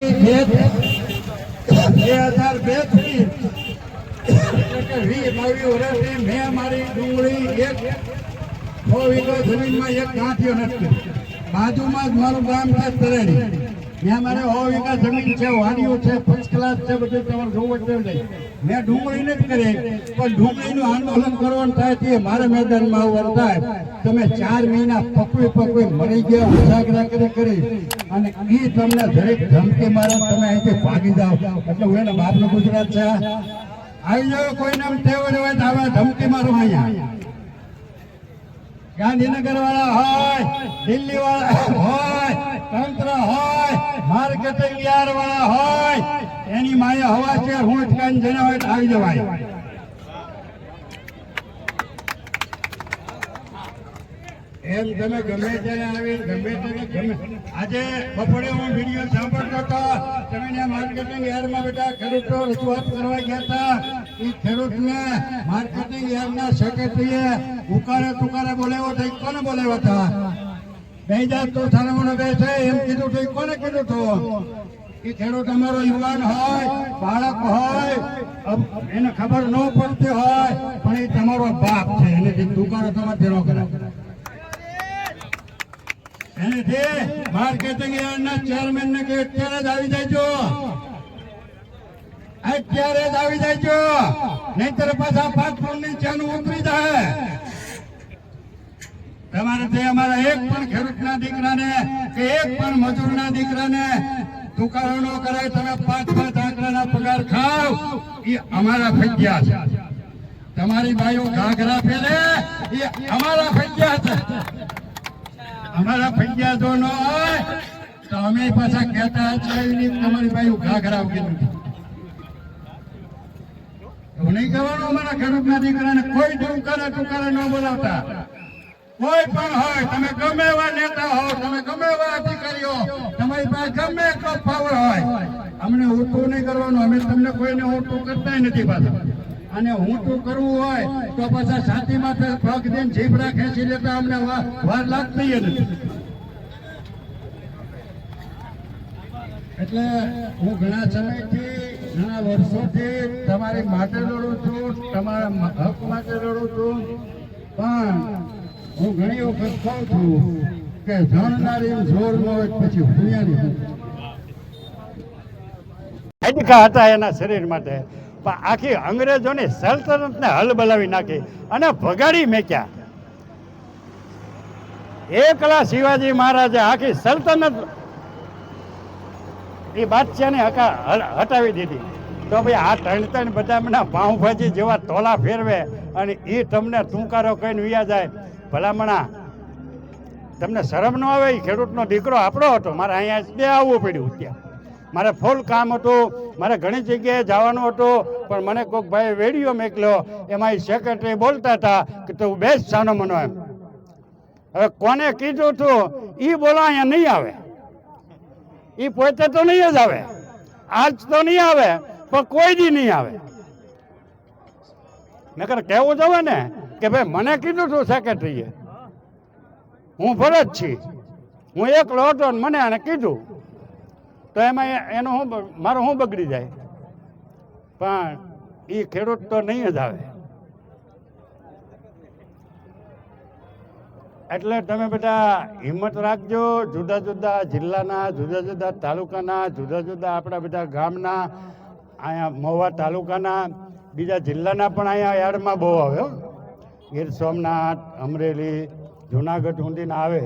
બે હજાર બેથી. વીસ બાવીસ વર્ષથી મેં મારી એક છ વીઘો એક ગાંઠિયો નથી બાજુમાં જ મારું ગામ છે તરેડી તમે ચાર મહિના પકવી પકવી મરી ગયા કરી અને એ તમને દરેક ધમકી મારે તમે અહીંથી ભાગી જાઓ. એટલે હું એના બાપનું ગુજરાત છે. આવી જાવ કોઈને નામ ટેવડ હોય તો હવે ધમકી મારો અહીંયા. ગાંધીનગર વાળા હોય દિલ્હી વાળા હોય, તંત્ર હોય. માર્કેટિંગ યાર વાળા હોય, એની માએ હવા છે હું જ જેને હોય આવી જવાય. એમ તમે ગમે ત્યારે આવી, ગમે ત્યારે ગમે. આજે બપોરે હું વીડિયો સાંભળતો હતો, તમે માર્કેટિંગ યાર્ડમાં બેટા ખેડૂતો રજૂઆત કરવા ગયા હતા. એ ખેડૂતને માર્કેટિંગ યાર્ડના સેક્રેટરીએ ઉકારે તુકારે બોલાવ્યો હતો કોને બોલાવ્યો હતા બાળક હોય એને ખબર ન પડતી હોય, પણ એ તમારો એને જે દુકાનો યાર્ડના ચેરમેન ને કે અત્યારે જ આવી જાયજો. અત્યારે જ આવી જાયજો. નહીતર પાછા પાસપોર્ટની ચેન ઉતરી જાય. તમારે તે અમારા એક પણ ખેડૂતના દીકરાને કે એક પણ મજૂરના દીકરાને દુકાનો ન કરાય, તમે પાંચ પાંચ આંકડાના પગાર ખાવ એ અમારા ફજ્યા છે. તમારી બાયો ઘાઘરા પહેરે, એ અમારા ફજ્યા છે. અમારા ફૈયા જો ન હોય, તો અમે પાછા કહેતા નહીં તમારી બાયો ઘાઘરા એવું નહીં કહેવાનું અમારા ખેડૂતના દીકરાને કોઈ ટૂંકારે ટૂંકારે ન બોલાવતા. કોઈ પણ હોય, તમે ગમે એવા નેતા હો, તમે ગમે એવા અધિકારીઓ તમારી પાસે ગમે એટલો પાવર હોય, અમને ઊંટું નહીં કરવાનું, અમે તમને કોઈને ઊંટું કરતા નથી પાછા. અને ઊંટું કરવું હોય, તો પાછા છાતી માથે પગ દઈને જીભડા ખેંચી લેતા અમને વાર લાગતી નથી. એટલે હું ઘણા સમયથી, ઘણા વર્ષોથી તમારી માટે લડું છું, તમારા હક માટે લડું છું, પણ હું ઘણી વખત કહું છું કે જણનારી જોર ન પછી ભૂયાની હાડકા હતા એના શરીર માટે. પણ આખી અંગ્રેજોની સલ્તનતને હલ બલાવી નાખી અને ભગાડી મેક્યા. એકલા શિવાજી મહારાજે આખી સલ્તનત એ બાદશાહને હટાવી દીધી. તો ભાઈ આ ત્રણ ત્રણ બધા પાઉંભાજી જેવા તોલા ફેરવે અને એ તમને ટૂંકારો કહીને વ્યા જાય. ભલામણા. તમને શરમ ન આવે એ ખેડૂતનો દીકરો આપણો હતો, મારે અહીંયા બે આવવું પડ્યું ત્યાં. મારે ફૂલ કામ હતું, મારે ઘણી જગ્યાએ જવાનું હતું, પણ મને કોઈક ભાઈ વેડિયો મેકલ્યો, એમાં એ સેક્રેટરી બોલતા હતા કે તું બેસ સાનો મનો એમ. હવે કોને કીધું તું? એ બોલા અહીંયા નહીં આવે. એ પોતે તો નહીં જ આવે. આજ તો નહીં આવે, પણ કોઈ દી નહીં આવે. નકર કહેવું જવે ને કે ભાઈ, મને કીધું તું સેક્રેટરીએ હું ભરત છી. હું એકલો હતો મને આને કીધું. તો એમાં એનું હું મારું શું બગડી જાય? પણ એ ખેડૂત તો નહીં જ આવે. એટલે તમે બધા હિંમત રાખજો, જુદા જુદા જિલ્લાના, જુદા જુદા તાલુકાના, જુદા જુદા આપણા બધા ગામના, અહીંયા મહુવા તાલુકાના, બીજા જિલ્લાના પણ અહીંયા યાર્ડમાં બહુ આવે હો. ગીર સોમનાથ, અમરેલી, જુનાગઢ ઊંડીના આવે.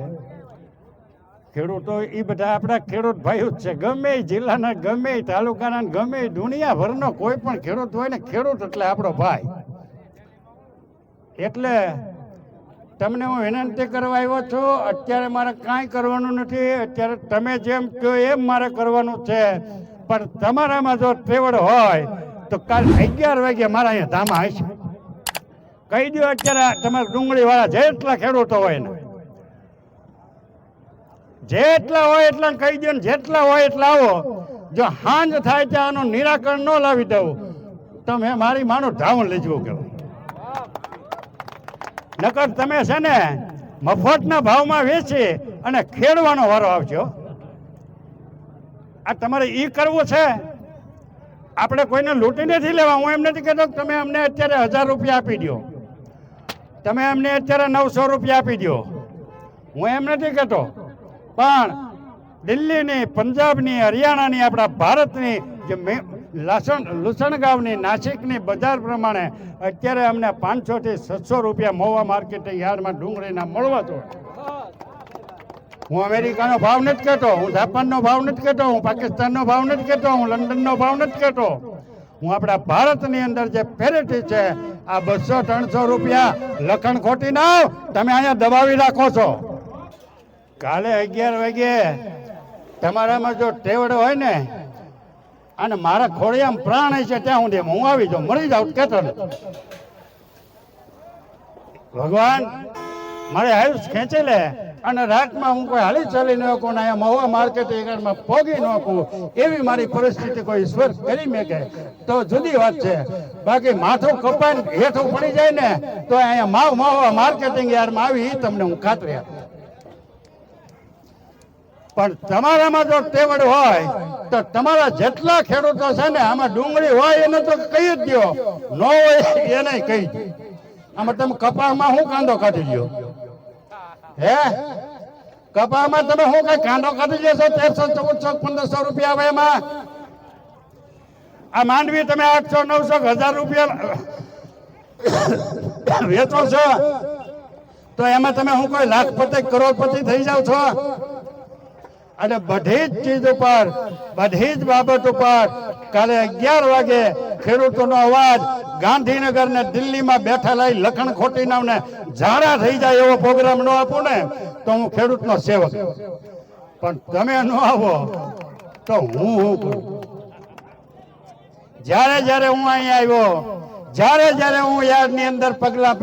ખેડૂતો એ બધા આપણા ખેડૂત ભાઈઓ જ છે. ગમે જિલ્લાના, ગમે તાલુકાના ગમે દુનિયાભરનો કોઈ પણ ખેડૂત હોય ને, ખેડૂત એટલે આપણો ભાઈ. એટલે તમને હું વિનંતી કરવા આવ્યો છું, અત્યારે મારે કાંઈ કરવાનું નથી. અત્યારે તમે જેમ કહો એમ મારે કરવાનું છે. પણ તમારામાં જો તેવડ હોય, તો કાલ અગિયાર વાગે મારા અહીંયા ધામા હશે. કહી દો અત્યારે તમારા ડુંગળી વાળા જેટલા ખેડૂતો હોય ને, જેટલા હોય એટલા કહી દો ને જેટલા હોય એટલા આવો. જો હાંજ થાય ત્યાં આનું નિરાકરણ ન લાવી દઉં. તો મેં મારી માનો ધાવણ લેજો જવું નકર તમે છે ને મફતના ભાવમાં વેચી અને ખેડવાનો વારો આવજો. આ તમારે ઈ કરવું છે. આપણે કોઈને લૂંટી નથી લેવા, હું એમ નથી કહેતો તમે અમને અત્યારે હજાર રૂપિયા આપી દો તમે એમને અત્યારે નવસો રૂપિયા આપી દો હું એમ નથી કહેતો. પણ દિલ્હીની, પંજાબની, હરિયાણાની, આપણા ભારતની જે લસણ, લુસણગાંવની, નાસિકની બજાર પ્રમાણે અત્યારે અમને પાંચસોથી સાતસો રૂપિયા મોવા માર્કેટ યાર્ડમાં ડુંગળીના મળવા જોઈએ. હું અમેરિકાનો ભાવ નથી કહેતો, હું જાપાનનો ભાવ નથી કહેતો, હું પાકિસ્તાનનો ભાવ નથી કહેતો, હું લંડનનો ભાવ નથી કહેતો. હું આપણા ભારતની અંદર જે પેરેટી છે આ બસો ત્રણસો રૂપિયા લખણ ખોટી ના તમે અહીંયા દબાવી રાખો છો. કાલે અગિયાર વાગે તમારામાં જો ટેવડ હોય ને, અને મારા ખોડિયામાં પ્રાણ છે ત્યાં સુધી હું આવી જાઉં. મરી જાઉં કેતો ભગવાન, મારે આયુષ ખેંચી લે. અને રાતમાં હું કોઈ હાલી ચાલી ન શકું ને અહીંયા મહુવા માર્કેટ એગાડમાં પોગી ન એવી મારી પરિસ્થિતિ કોઈ ઈશ્વર કરી મેકે તો જુદી વાત છે. બાકી માથું કપાઈને હેઠું પડી જાય ને, તો અહીંયા માવ મહુવા માર્કેટિંગ યાર્ડમાં આવી એ તમને હું ખાતરી આપું. પણ તમારામાં જો ટેવડ હોય, તો તમારા જેટલા ખેડૂતો છે ને, આમાં ડુંગળી હોય એને તો કહી જ દો ન હોય એને કહી આમાં તમે કપાસમાં શું કાંદો કાઢી લ્યો હે? કપામાં તમે શું કઈ કાંડો કાઢી લેશો? તેરસો ચૌદસો પંદરસો રૂપિયા આવે એમાં. આ માંડવી તમે આઠસો, નવસો હજાર રૂપિયા વેચો છો. તો એમાં તમે હું કોઈ લાખપતિ, કરોડપતિ થઈ જાવ છો? અને બધી જ ચીજ ઉપર, બધી જ બાબત ઉપર કાલે અગિયાર વાગે ખેડૂતોનો અવાજ ગાંધીનગર ને દિલ્હીમાં બેઠેલા લઈ લખણ ખોટીનાઓને ઝાડા થઈ જાય એવો પ્રોગ્રામ ન આપો ને, તો હું ખેડૂતનો સેવક. પણ તમે ન આવો, તો હું હું જ્યારે જ્યારે હું અહીંયા આવ્યો, જ્યારે જ્યારે હું યાદની અંદર પગલા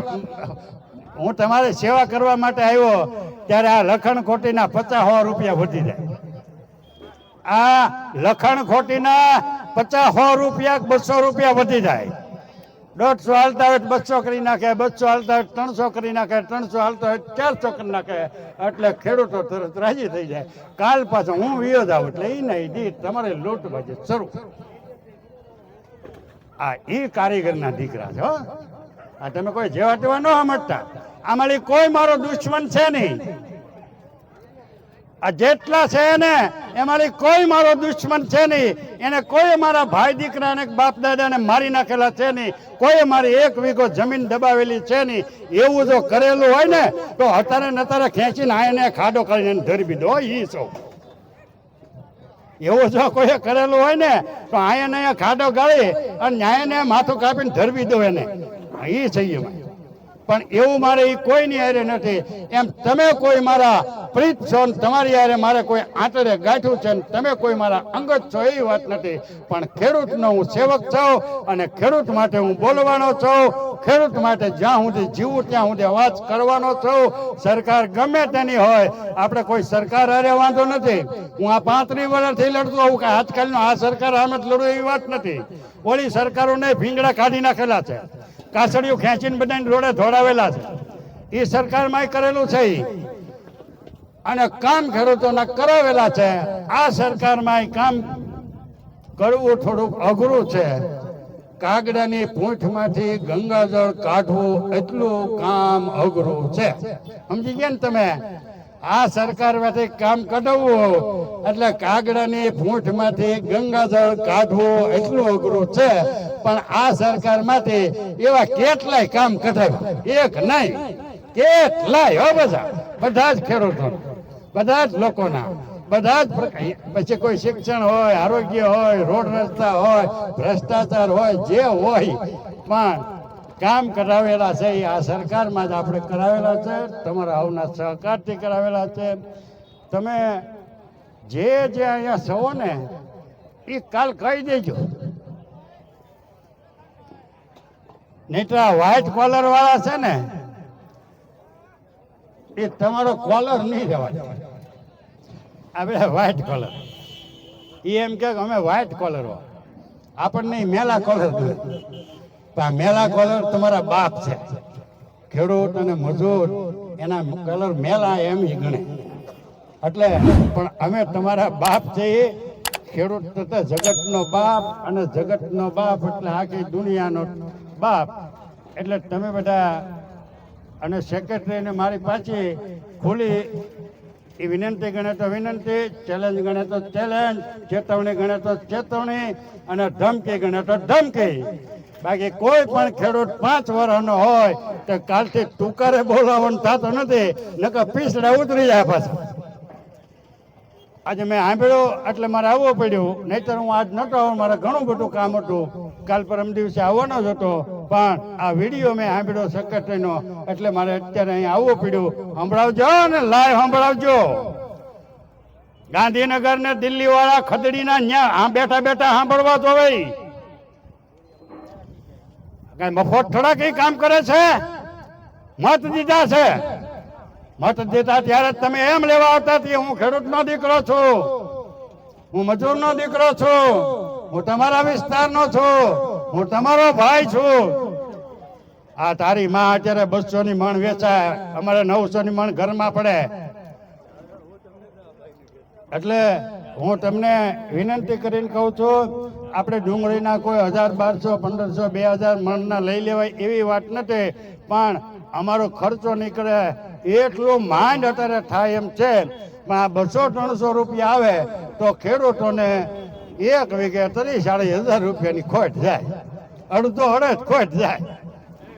હું તમારી સેવા કરવા માટે આવ્યો ત્યારે આ લખણ ખોટીના પચાસ હો રૂપિયા વધી જાય. આ લખણ ખોટીના પચાસ હો રૂપિયા બસો રૂપિયા વધી જાય. દોઢસો હાલતા હોય બસો કરી નાખે, બસો હાલતા હોય ત્રણસો કરી નાખે, ત્રણસો હાલતા હોય ચારસો કરી નાખે. એટલે ખેડૂતો તરત રાજી થઈ જાય. કાલ પાછો હું વિયો જાઉં એટલે એ નહીં દી તમારે લૂંટબાજી શરૂ આ એ કારીગરના દીકરા છે હો. આ તમે કોઈ જેવા તેવા ન સમજતા. આમાંની કોઈ મારો દુશ્મન છે નહીં. આ જેટલા છે ને એમાંથી કોઈ મારો દુશ્મન છે નહીં. એને કોઈ મારા ભાઈ દીકરાને બાપ દાદાને મારી નાખેલા છે નહીં. કોઈ મારી એક વીઘો જમીન દબાવેલી છે નહીં. એવું જો કરેલું હોય ને, તો અત્યારે નતારે ખેંચીને આને ખાડો કરીને ધરી દો ઈ સૌ એવું જો કોઈએ કરેલું હોય ને, તો અહીંયા ખાડો ગાળી અને ન્યાયને માથું કાપીને ધરવી દો એને. એ છે એમાં પણ એવું મારે એ કોઈની હારે નથી. એમ તમે કોઈ મારા પ્રીત છો ને તમારી હારે મારે કોઈ આંતરે ગાંઠ્યું છે ને તમે કોઈ મારા અંગત છો, એવી વાત નથી. પણ ખેડૂતનો હું સેવક છું અને ખેડૂત માટે હું બોલવાનો છું. ખેડૂત માટે જ્યાં સુધી જીવું ત્યાં સુધી અવાજ કરવાનો છું. સરકાર ગમે તેની હોય, આપણે કોઈ સરકાર હારે વાંધો નથી. હું આ પાંત્રીસ વર્ષથી લડતો હોઉં કે આજકાલનો આ સરકાર આમ જ લડું એવી વાત નથી. ઓલી સરકારોને ભીંગડા કાઢી નાખેલા છે. કાસડીઓ ખેંચીને બધાને રોડે ધોડાવેલા છે. એ સરકારમાં કરેલું છે અને કામ ખેડૂતોના કરાવેલા છે. આ સરકારમાં કામ કરવું થોડુંક અઘરું છે. કાગડાની પૂંછમાંથી ગંગાજળ કાઢવું એટલું કામ અઘરું છે. સમજી ગયા ને તમે? આ સરકાર માટે કામ કઢાવવું એટલે કાગડાની પૂંછમાંથી ગંગાજળ કાઢવું એટલું અઘરું છે. પણ આ સરકારમાંથી એવા કેટલાય કામ કઢાવ્યા? એક નહીં, કેટલાય, હો બધા. બધા જ ખેડૂતો. બધા જ લોકોના. બધા જ પછી કોઈ શિક્ષણ હોય, આરોગ્ય હોય, રોડ રસ્તા હોય, ભ્રષ્ટાચાર હોય, જે હોય. પણ કામ કરાવેલા છે, એ આ સરકારમાં જ આપણે કરાવેલા છે, તમારા આવના સહકારથી કરાવેલા છે. તમે જે જે અહીંયા છો ને, એ કાલ કહી દેજો. નહીતર આ વ્હાઈટ કોલર વાળા છે ને, એ તમારો કોલર નહીં રહેવા આપણે વ્હાઈટ કોલર એ એમ કે અમે વ્હાઈટ કોલર આપણને મેલા કોલર જોઈએ આ મેલા કોલર તમારા બાપ છે. ખેડૂત અને મજૂર, એના કલર મેલા એમ ઈ ગણે. એટલે પણ અમે તમારા બાપ છીએ ખેડૂત તથા જગતનો બાપ અને જગતનો બાપ એટલે આખી દુનિયાનો બાપ. એટલે તમે બધા અને સેક્રેટરીને મારી પાછી ખુલી. એ વિનંતી ગણે તો વિનંતી ચેલેન્જ ગણે તો ચેલેન્જ ચેતવણી ગણે તો ચેતવણી અને ધમકી ગણે તો ધમકી. બાકી કોઈ પણ ખેડૂત પાંચ વર્ષનો હોય તો કાલથી ટુકારે બોલાવવાનું થતો નથી, નકર પીસડા ઉતરી જાય પાછા. આજે મેં સાંભળ્યો, એટલે મારે આવવું પડ્યું. નહીતર હું આજ નહોતો આવું, મારે ઘણું બધું કામ હતું. કાલ પરમ દિવસે આવવાનો જ હતો, પણ આ વીડિયો મેં સાંભળ્યો સેક્રેટરીનો એટલે મારે અત્યારે અહીં આવવું પડ્યું. સંભળાવજો ને લાઈવ સંભળાવજો. ગાંધીનગર ને દિલ્હી વાળા ખદડીના ન્યા બેઠા બેઠા સાંભળવા તો ભાઈ કઈ મફત થોડા કઈ કામ કરે છે? મત દીધા છે. મત દીધા ત્યારે તમે એમ લેવા આવતા કે હું ખેડૂતનો દીકરો છું. હું મજૂરનો દીકરો છું. હું તમારા વિસ્તારનો છું. હું તમારો ભાઈ છું. આ તારી માં અત્યારે બસો ની મણ વેચાય. અમારે નવસો ની મણ ઘરમાં પડે. એટલે હું તમને વિનંતી કરીને કહું છું, આપણે ડુંગળીના કોઈ હજાર બારસો, પંદરસો, બે હજાર મણના લઈ લેવાય એવી વાત નથી, પણ અમારો ખર્ચો નીકળે એટલું માંડ અત્યારે થાય એમ છે. પણ આ બસો ત્રણસો રૂપિયા આવે તો ખેડૂતોને એક વીઘે ત્રીસ ચાળીસ હજાર રૂપિયાની ખોટ જાય. અડધો અડધ ખોટ જાય.